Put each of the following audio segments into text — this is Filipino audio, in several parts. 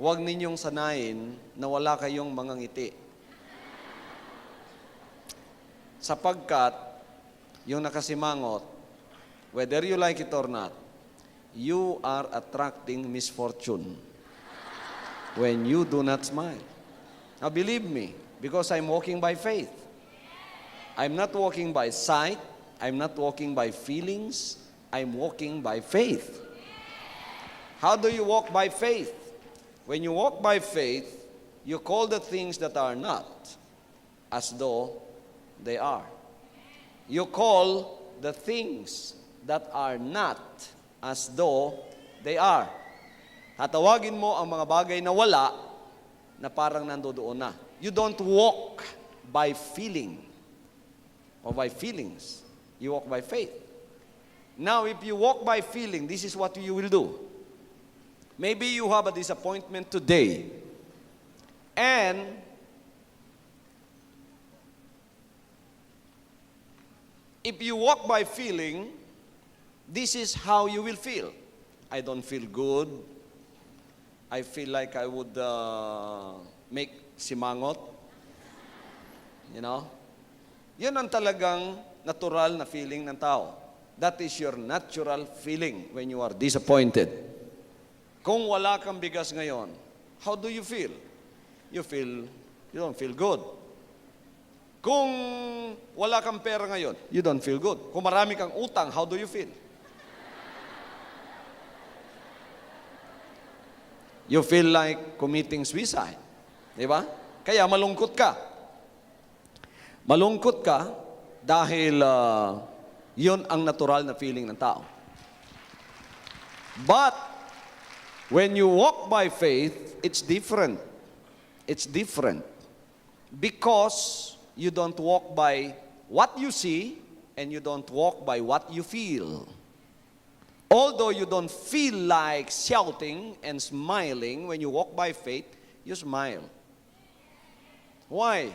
huwag ninyong sanayin na wala kayong mga ngiti. Sapagkat, yung nakasimangot, whether you like it or not, you are attracting misfortune when you do not smile. Now believe me, because I'm walking by faith. I'm not walking by sight, I'm not walking by feelings, I'm walking by faith. How do you walk by faith? When you walk by faith, you call the things that are not as though they are. You call the things that are not as though they are. Tatawagin mo ang mga bagay na wala na parang nandoon na. You don't walk by feeling or by feelings. You walk by faith. Now, if you walk by feeling, this is what you will do. Maybe you have a disappointment today, and if you walk by feeling, this is how you will feel. I don't feel good. I feel like I would uh, make simangot. You know? Yun ang talagang natural na feeling ng tao. That is your natural feeling when you are disappointed. Kung wala kang bigas ngayon, how do you feel? You feel, you don't feel good. Kung wala kang pera ngayon, you don't feel good. Kung marami kang utang, how do you feel? You feel like committing suicide. Di ba? Kaya malungkot ka. Malungkot ka dahil ah, yun ang natural na feeling ng tao. But when you walk by faith, it's different. It's different. Because you don't walk by what you see and you don't walk by what you feel. Although you don't feel like shouting and smiling when you walk by faith, you smile. Why?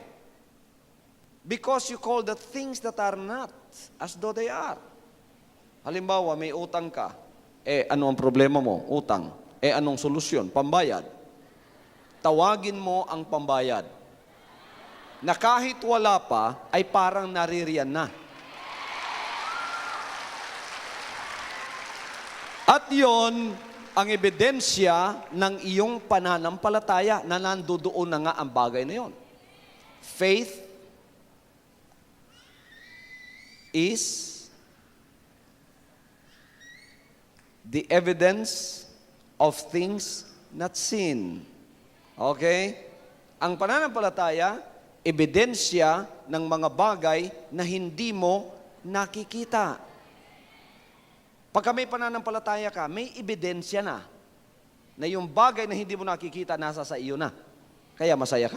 Because you call the things that are not as though they are. Halimbawa, may utang ka. Eh, ano ang problema mo? Utang. Eh, anong solusyon? Pambayad. Tawagin mo ang pambayad. Na kahit wala pa, ay parang naririyan na. At yon ang ebidensya ng iyong pananampalataya na nandoon na nga ang bagay na yon. Faith is the evidence of things not seen. Okay? Ang pananampalataya, ebidensya ng mga bagay na hindi mo nakikita. Pagka may pananampalataya ka, may ebidensya na na yung bagay na hindi mo nakikita nasa sa iyo na. Kaya masaya ka.